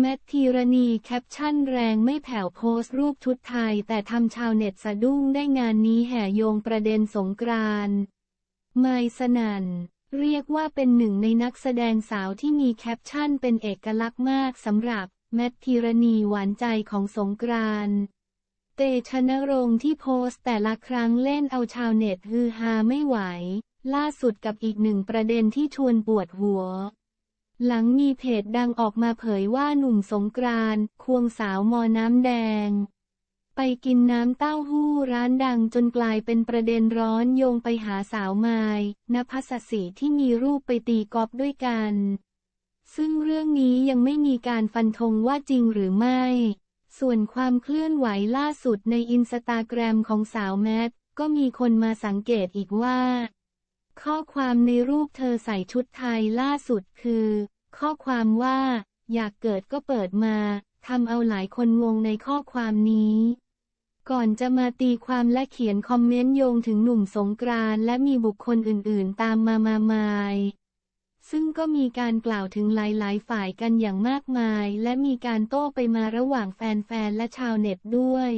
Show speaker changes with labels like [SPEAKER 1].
[SPEAKER 1] แมทธีรณีแคปชั่นแรงไม่แผ่วโพสต์รูปชุดไทย แต่ทำชาวเน็ตสะดุ้งได้งานนี้แห่โยงประเด็นสงกรานต์ไมสนันเรียกว่าเป็นหนึ่งในนักแสดงสาวที่มีแคปชั่นเป็นเอกลักษณ์มากสำหรับแมทธีรณีหวานใจของสงกรานต์เตชะนรงที่โพสต์แต่ละครั้งเล่นเอาชาวเน็ตฮือฮาไม่ไหว ล่าสุดกับอีกหนึ่งประเด็นที่ชวนปวดหัว หลังมีเพจดังออกมาเผยว่าหนุ่มสงกรานต์ควงสาวมอน้ำแดง ไปกินน้ำเต้าหู้ร้านดังจนกลายเป็นประเด็นร้อนโยงไปหาสาวไมายนภัสสีที่มีรูปไปตีกอล์ฟด้วยกัน ซึ่งเรื่องนี้ยังไม่มีการฟันธงว่าจริงหรือไม่ ส่วนความเคลื่อนไหวล่าสุดในอินสตาแกรมของสาวแมทก็มีคนมาสังเกตอีกว่า ข้อความในรูปเธอใส่ชุดไทยล่าสุดคือ ข้อความว่า อยากเกิดก็เปิดมาทำเอาหลายคนงงในข้อความนี้ ก่อนจะมาตีความและเขียนคอมเมนต์โยงถึงหนุ่มสงกรานต์และมีบุคคลอื่นๆ ตามมามามายซึ่งก็มีการกล่าวถึงหลาย ๆ ฝ่ายกันอย่างมากมาย และมีการโต้ไปมาระหว่างแฟน ๆ และชาวเน็ตด้วย